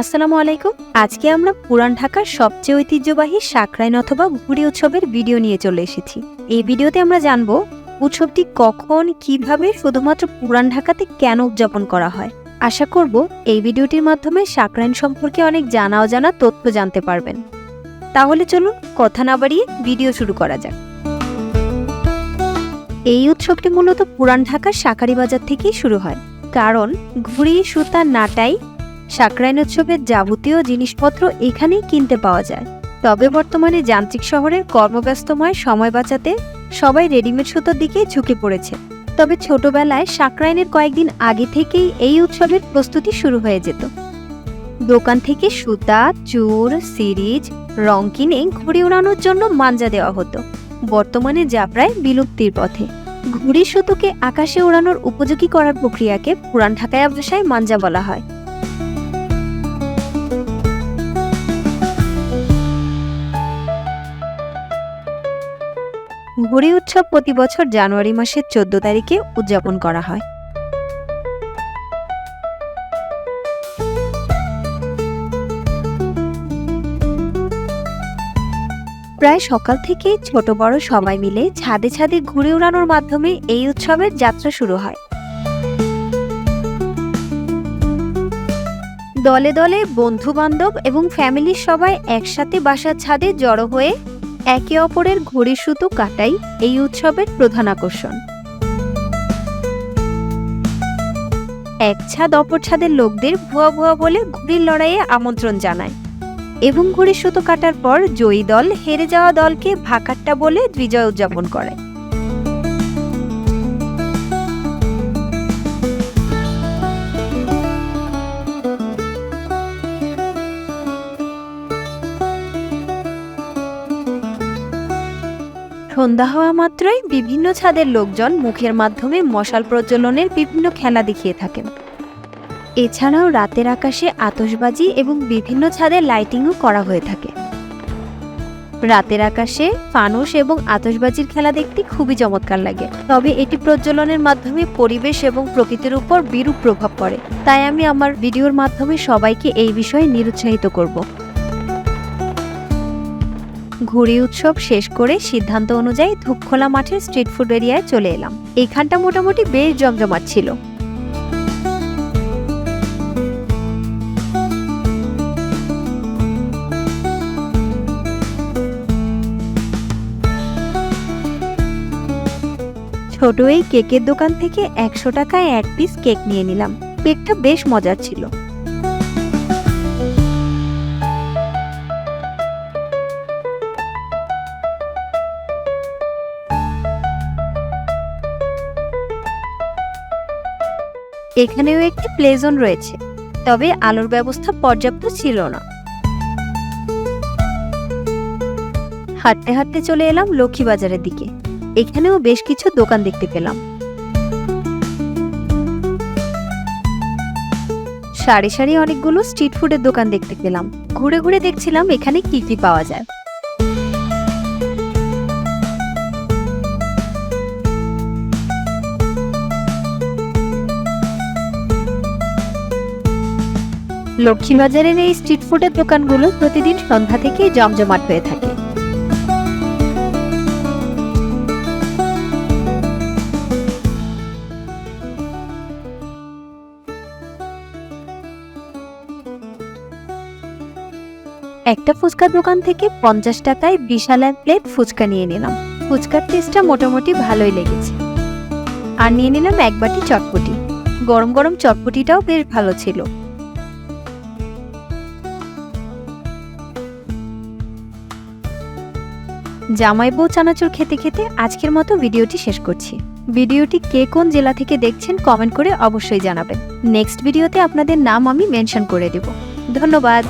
আসসালামু আলাইকুম। আজকে আমরা পুরান ঢাকার সবচেয়ে ঐতিহ্যবাহী সাকরাইন অথবা ঘুড়ি উৎসবের ভিডিও নিয়ে চলে এসেছি। এই ভিডিওতে আমরা জানব উৎসবটি কখন, কীভাবে, শুধুমাত্র পুরান ঢাকাতে কেন উদযাপন করা হয়। আশা করব এই ভিডিওটির মাধ্যমে সাকরাইন সম্পর্কে অনেক জানা অজানা তথ্য জানতে পারবেন। তাহলে চলুন কথা না বাড়িয়ে ভিডিও শুরু করা যাক। এই উৎসবটি মূলত পুরান ঢাকার সাকারি বাজার থেকেই শুরু হয়। কারণ ঘুড়ি, সুতা, নাটাই সাকরাইন উৎসবের যাবতীয় জিনিসপত্র এখানেই কিনতে পাওয়া যায়। তবে বর্তমানে যান্ত্রিক শহরের কর্মব্যস্তময় সময় বাঁচাতে সবাই রেডিমেড সুতোর দিকে ঝুঁকে পড়েছে। তবে ছোটবেলায় সাকরাইনের কয়েকদিন আগে থেকেই এই উৎসবের প্রস্তুতি শুরু হয়ে যেত। দোকান থেকে সুতা, চুর, সিরিজ, রং কিনে ঘুড়ি উড়ানোর জন্য মাঞ্জা দেওয়া হতো। বর্তমানে যা প্রায় বিলুপ্তির পথে। ঘুড়ি সুতোকে আকাশে ওড়ানোর উপযোগী করার প্রক্রিয়াকে পুরান ঢাকায়া ভাষায় মাঞ্জা বলা হয়। ঘুড়ি উৎসব প্রতি বছর জানুয়ারি মাসের চোদ্দ তারিখে উদযাপন করা হয়। প্রায় সকাল থেকে ছোট বড় সবাই মিলে ছাদে ছাদে ঘুরে উড়ানোর মাধ্যমে এই উৎসবের যাত্রা শুরু হয়। দলে দলে বন্ধু বান্ধব এবং ফ্যামিলির সবাই একসাথে বাসার ছাদে জড়ো হয়ে একে অপরের ঘড়ি সুতো কাটাই এই উৎসবের প্রধান আকর্ষণ। এক ছাদ অপর ছাদের লোকদের ভুয়া ভুয়া বলে ঘুড়ির লড়াইয়ে আমন্ত্রণ জানায় এবং ঘুড়ি সুতো কাটার পর জয়ী দল হেরে যাওয়া দলকে ভাকাট্টা বলে বিজয় উদযাপন করে সন্ধ্যা হওয়া মাত্রই বিভিন্ন ছাদের লোকজন মুখের মাধ্যমে মশাল প্রজ্বলনের বিভিন্ন খেলা দেখিয়ে থাকেন। এছাড়াও রাতের আকাশে আতশবাজি এবং বিভিন্ন ছাদে লাইটিংও করা হয়ে থাকে। রাতের আকাশে ফানুস এবং আতশবাজির খেলা দেখতে খুবই চমৎকার লাগে। তবে এটি প্রজ্বলনের মাধ্যমে পরিবেশ এবং প্রকৃতির উপর বিরূপ প্রভাব পড়ে। তাই আমি আমার ভিডিওর মাধ্যমে সবাইকে এই বিষয়ে নিরুৎসাহিত করব। ঘুড়ি উৎসব শেষ করে সিদ্ধান্ত অনুযায়ী ধূপখোলা মাঠের স্ট্রিট ফুড এরিয়ায় চলে এলাম। এখানটা মোটামুটি বেশ জমজমাট ছিল। ছোট এই কেকের দোকান থেকে একশো টাকায় এক পিস কেক নিয়ে নিলাম। কেকটা বেশ মজার ছিল। এখানেও একটি প্লেজন রয়েছে, তবে আলোর ব্যবস্থা পর্যাপ্ত ছিল না। হাঁটতে হাঁটতে চলে এলাম লক্ষ্মীবাজারের দিকে। এখানেও বেশ কিছু দোকান দেখতে পেলাম। সারি সারি অনেকগুলো স্ট্রিট ফুডের দোকান দেখতে পেলাম। ঘুরে ঘুরে দেখছিলাম এখানে কি কি পাওয়া যায়। লক্ষ্মীবাজারের এই স্ট্রিট ফুডের দোকানগুলো প্রতিদিন সন্ধ্যা থেকেই জমজমাট হয়ে থাকে। একটা ফুচকার দোকান থেকে পঞ্চাশ টাকায় বিশাল এক প্লেট ফুচকা নিয়ে নিলাম। ফুচকার টেস্টটা মোটামুটি ভালোই লেগেছে। আর নিয়ে নিলাম এক বাটি চটপটি। গরম গরম চটপটিটাও বেশ ভালো ছিল। জামাই বউ চানাচুর খেতে খেতে আজকের মতো ভিডিওটি শেষ করছি। ভিডিওটি কে কোন জেলা থেকে দেখছেন কমেন্ট করে অবশ্যই জানাবেন। নেক্সট ভিডিওতে আপনাদের নাম আমি মেনশন করে দেব। ধন্যবাদ।